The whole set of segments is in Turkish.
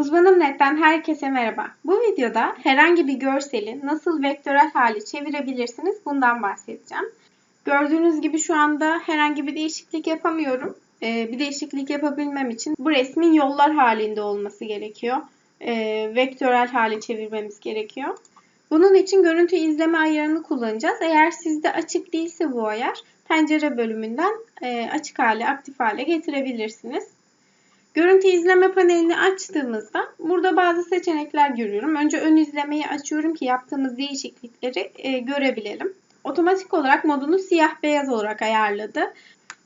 Uzmanım Net'ten herkese merhaba. Bu videoda herhangi bir görseli nasıl vektörel hale çevirebilirsiniz bundan bahsedeceğim. Gördüğünüz gibi şu anda herhangi bir değişiklik yapamıyorum. Ee, bir değişiklik yapabilmem için bu resmin yollar halinde olması gerekiyor. Ee, vektörel hale çevirmemiz gerekiyor. Bunun için görüntü izleme ayarını kullanacağız. Eğer sizde açık değilse bu ayar pencere bölümünden e, açık hale, aktif hale getirebilirsiniz. Görüntü izleme panelini açtığımızda burada bazı seçenekler görüyorum. Önce ön izlemeyi açıyorum ki yaptığımız değişiklikleri e, görebilelim. Otomatik olarak modunu siyah beyaz olarak ayarladı.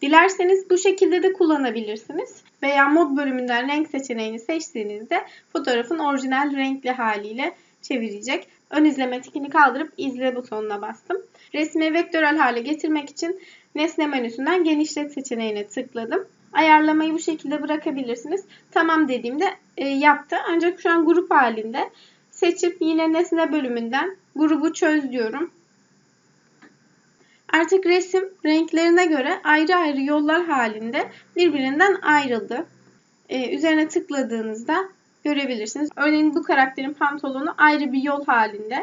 Dilerseniz bu şekilde de kullanabilirsiniz. Veya mod bölümünden renk seçeneğini seçtiğinizde fotoğrafın orijinal renkli haliyle çevirecek. Ön izleme tikini kaldırıp izle butonuna bastım. Resmi vektörel hale getirmek için nesne menüsünden genişlet seçeneğine tıkladım. Ayarlamayı bu şekilde bırakabilirsiniz. Tamam dediğimde e, yaptı. Ancak şu an grup halinde. Seçip yine nesne bölümünden grubu çöz diyorum. Artık resim renklerine göre ayrı ayrı yollar halinde birbirinden ayrıldı. Ee, üzerine tıkladığınızda görebilirsiniz. Örneğin bu karakterin pantolonu ayrı bir yol halinde.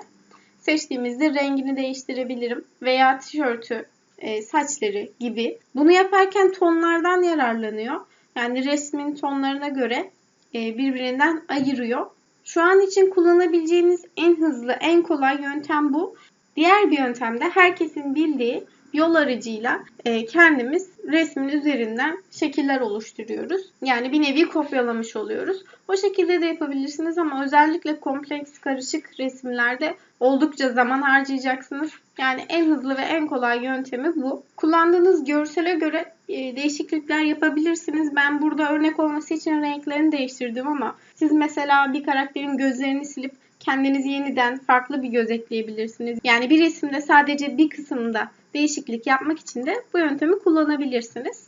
Seçtiğimizde rengini değiştirebilirim veya tişörtü, e, saçları gibi. Bunu yaparken tonlardan yararlanıyor. Yani resmin tonlarına göre e, birbirinden ayırıyor. Şu an için kullanabileceğiniz en hızlı, en kolay yöntem bu. Diğer bir yöntemde herkesin bildiği yol aracıyla e, kendimiz resmin üzerinden şekiller oluşturuyoruz. Yani bir nevi kopyalamış oluyoruz. O şekilde de yapabilirsiniz ama özellikle kompleks, karışık resimlerde oldukça zaman harcayacaksınız. Yani en hızlı ve en kolay yöntemi bu. Kullandığınız görsele göre e, değişiklikler yapabilirsiniz. Ben burada örnek olması için renklerini değiştirdim ama siz mesela bir karakterin gözlerini silip kendiniz yeniden farklı bir göz ekleyebilirsiniz. Yani bir resimde sadece bir kısımda değişiklik yapmak için de bu yöntemi kullanabilirsiniz.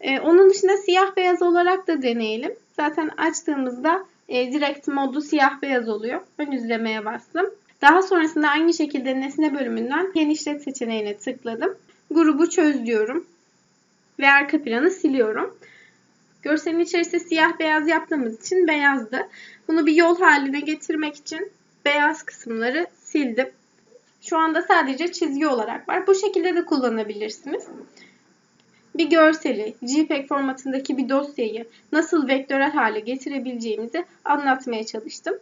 Ee, onun dışında siyah beyaz olarak da deneyelim. Zaten açtığımızda e, direkt modu siyah beyaz oluyor. Ön izlemeye bastım. Daha sonrasında aynı şekilde nesne bölümünden genişlet seçeneğine tıkladım. Grubu çöz diyorum. Ve arka planı siliyorum. Görselin içerisinde siyah beyaz yaptığımız için beyazdı. Bunu bir yol haline getirmek için beyaz kısımları sildim. Şu anda sadece çizgi olarak var. Bu şekilde de kullanabilirsiniz. Bir görseli, JPEG formatındaki bir dosyayı nasıl vektörel hale getirebileceğimizi anlatmaya çalıştım.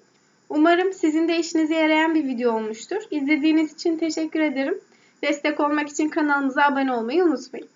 Umarım sizin de işinize yarayan bir video olmuştur. İzlediğiniz için teşekkür ederim. Destek olmak için kanalımıza abone olmayı unutmayın.